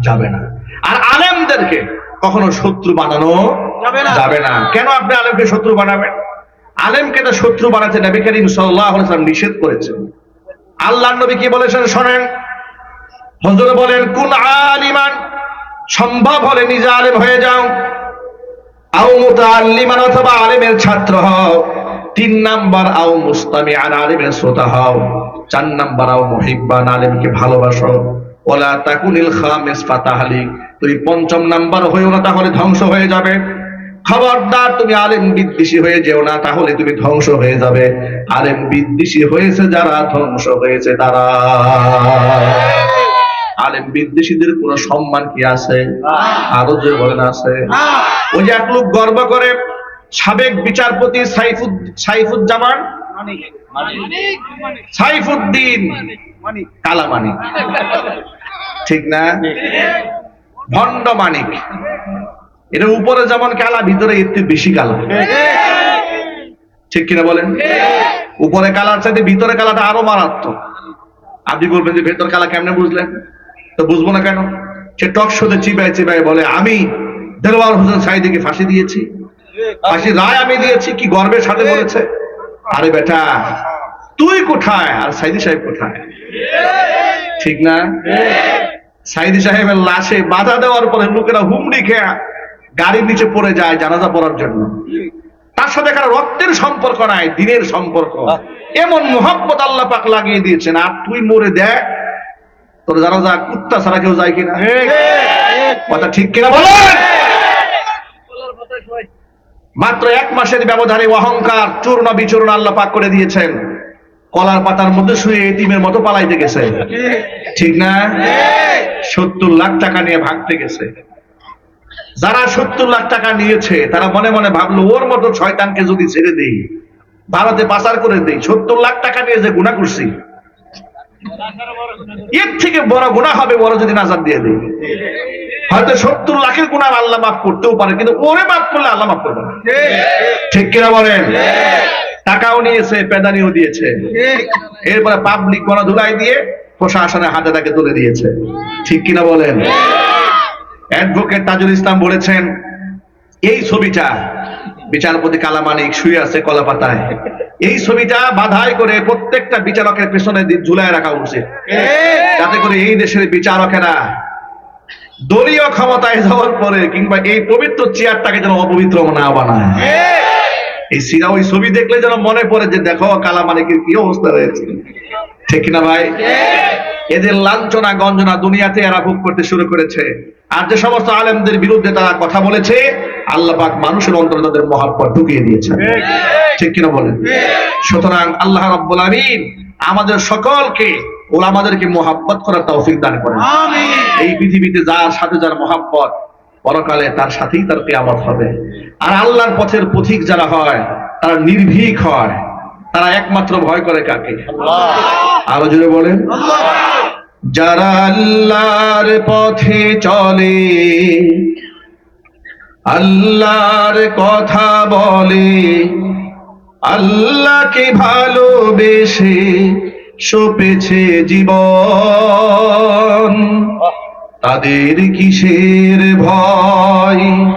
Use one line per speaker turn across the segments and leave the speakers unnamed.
যাবে না। আর আলেমদেরকে কখনো শত্রু বানানো
যাবে না।
যাবে না। কেন আপনি আলেমকে শত্রু বানাবেন? আলেমকে তো শত্রু বানাতে নবী করিম সাল্লাল্লাহু আলাইহি ওয়াসাল্লাম নিষেধ করেছেন। আল্লাহর নবী কি বলেছেন শোনেন? হযরত বলেন কুন আলিমান? সম্ভব হলে নিজে আলেম হয়ে যাও। আও মুতাআল্লিমান অথবা আলেমের ছাত্র হও। তিন নাম্বার আও মুস্তামিআন আলেমের শ্রোতা হও। চার নাম্বার আও মুহিব্বান আলেমকে ভালোবাসো। ওলা তাকুনিল খামিস ফাতাহলিক। তুমি পঞ্চম নাম্বার হয়েও না তাহলে ধ্বংস হয়ে যাবে। খবরদার তুমি আলেম বিদ্বেষী হয়ে যেও না তাহলে তুমি ধ্বংস হয়ে যাবে। আলেম বিদ্বেষী হয়েছে যারা ধ্বংস হয়েছে তারা। আলেম বিদ্বেষীদের কোনো সম্মান কি আছে? আরও যে বলেন আছে। ওই যে এক লোক গর্ব করে সাবেক বিচারপতি সাইফুদ সাইফুজ্জামান? সাইফুদ্দিন। কালামানিক। ঠিক না? ভণ্ড মানিক। এটা উপরে যেমন কালা, ভিতরে এর বেশি কালা। ঠিক কিনা বলেন? উপরে কালার চাইতে ভিতরে কালাটা আরও মারাত্মক। আপনি বলবেন যে ভেতর কালা কেমনে বুঝলেন? তো বুঝব না কেন? সে টক শোতে চিবায় চিবায় বলে, আমি দেলোয়ার হোসেন সাইদিকে ফাঁসি দিয়েছি। ফাঁসি রায় আমি দিয়েছি, কি গর্বের সাথে বলেছে? আরে বেটা, তুই কোথায়? আর সাইদি সাহেব কোথায়? ঠিক না? সাইদি সাহেবের লাশে বাধা দেওয়ার পরে লোকেরা হুমড়ি খেয়া গাড়ির নিচে পড়ে যায় জানাজা পড়ার জন্য। তার সাথে এখানে রক্তের সম্পর্ক নাই, দিনের সম্পর্ক। এমন মোহাম্মত আল্লাহ পাক লাগিয়ে দিয়েছেন, আর তুই মরে দেখ, তোর জানাজা কুত্তা ছাড়া কেউ যায় কিনা? কথা ঠিক কিনা বলেন? মাত্র এক মাসের ব্যবধানে অহংকার, চূর্ণ বিচূর্ণ আল্লাহ পাক করে দিয়েছেন। কলার পাতার মধ্যে শুয়ে এতিমের মতো পালাইতে গেছে। ঠিক না? সত্তর লাখ টাকা নিয়ে ভাগতে গেছে। যারা সত্তর লাখ টাকা নিয়েছে, তারা মনে মনে ভাবলো, ওর মতো শয়তানকে যদি ছেড়ে দেই, ভারতে পাচার করে দেই, সত্তর লাখ টাকা নিয়ে যে গুণা করছি, এর থেকে বড় গুণা হবে, বড় যদি নাজার দিয়ে দেই। হয়তো সত্তর লাখের গুণা আল্লাহ মাফ করতেও পারে, কিন্তু ওরে মাফ করলে আল্লাহ মাফ করবে ঠিক কিনা বলেন? টাকাও নিয়েছে পেদানিও দিয়েছে। এরপরে পাবলিক গণধুলাই দিয়ে প্রশাসনের হাতে তাকে তুলে দিয়েছে। ঠিক কিনা বলেন? অ্যাডভোকেট তাজুল ইসলাম বলেছেন এই ছবিটা বিচারপতি কালামানিক শুয়ে আছে কলা পাতায়। এই ছবিটা বাধাই করে প্রত্যেকটা বিচারকের পেছনে ঝুলায় রাখা উচিত। যাতে করে এই দেশের বিচারকেরা দলীয় ক্ষমতায় যাওয়ার পরে কিংবা এই পবিত্র চেয়ারটাকে যেন অপবিত্র না বানায়। এই সিরা ওই ছবি দেখলে যেন মনে পড়ে যে দেখো কালামানিকের কি অবস্থা হয়েছে ঠিক না ভাই? এদের লাঞ্ছনা গঞ্জনা দুনিয়াতে এরা ভোগ করতে শুরু করেছে। আর যে সমস্ত আলেমদের বিরুদ্ধে তারা কথা বলেছে আল্লাহ পাক মানুষের অন্তরে তাদের মহাব্বত ঢুকিয়ে দিয়েছে ঠিক। কিনা বলেন? সুতরাং আল্লাহ রাব্বুল আমিন আমাদের সকলকে ওরা আমাদেরকে মোহাব্বত করার তৌফিক দান করেন। এই পৃথিবীতে যার সাথে যার মহাব্বত পরকালে তার সাথেই তার কেয়ামত হবে। আর আল্লাহর পথের পথিক যারা হয় তারা নির্ভীক হয়। তারা একমাত্র ভয় করে কাকে? আরও জোরে বলেন। যারা আল্লাহর পথে চলে আল্লাহর কথা বলে আল্লাহকে ভালোবেসে সপেছে জীবন। তাদের কিসের ভয়?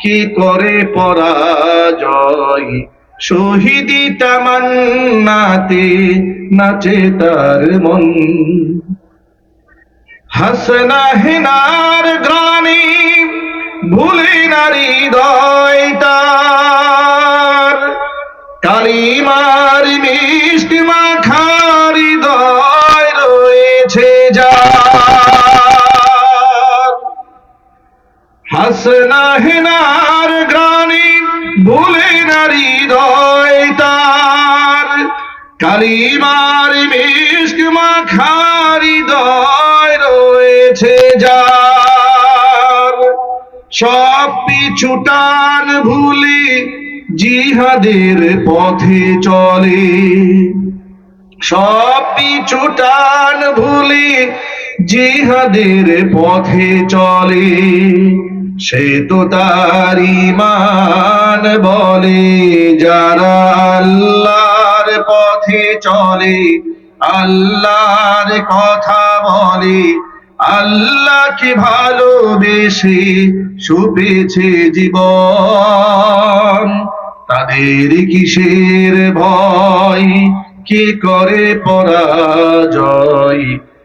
কি করে পরাজয়? শহীদি তামান্নাতে নাচে তার মন। হাসনা হেনার গ্রানি ভুলে নারী দয় হাসনা হেনার গ্রানি ভুলে নারী হৃদয় তার। কালিমার মিষ্টি মাখার হৃদয় রয়েছে যার। সব পিছুটান ভুলে জিহাদের পথে চলে। সব পিছুটান ভুলে জিহাদের পথে চলে। সে তো তার ইমান বলে, যারা আল্লাহর পথে চলে, আল্লাহর কথা বলে, আল্লাহকে ভালোবেসে সুপেছে জীবন। তাদের কিসের ভয়? কে করে পরাজয়?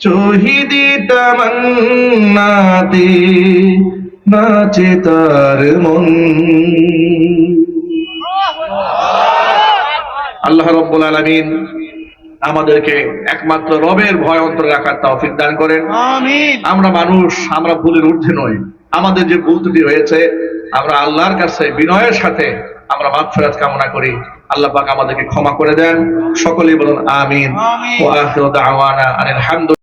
শহীদি তামান্নাতে নাচে তার মন। আল্লাহ রব্বুল আলামিন আমাদেরকে একমাত্র রবের ভয় অন্তরে রাখার তৌফিক দান করেন।
আমিন।
আমরা মানুষ আমরা ভুলের ঊর্ধ্বে নই। আমাদের যে ভুল ত্রুটি হয়েছে আমরা আল্লাহর কাছে বিনয়ের সাথে আমরা মাগফিরাত কামনা করি। আল্লাহ পাক আমাদেরকে ক্ষমা করে দেন। সকলেই বলুন
আমিন।
ওয়া আখিরু দাওয়ানা আনিল হামদু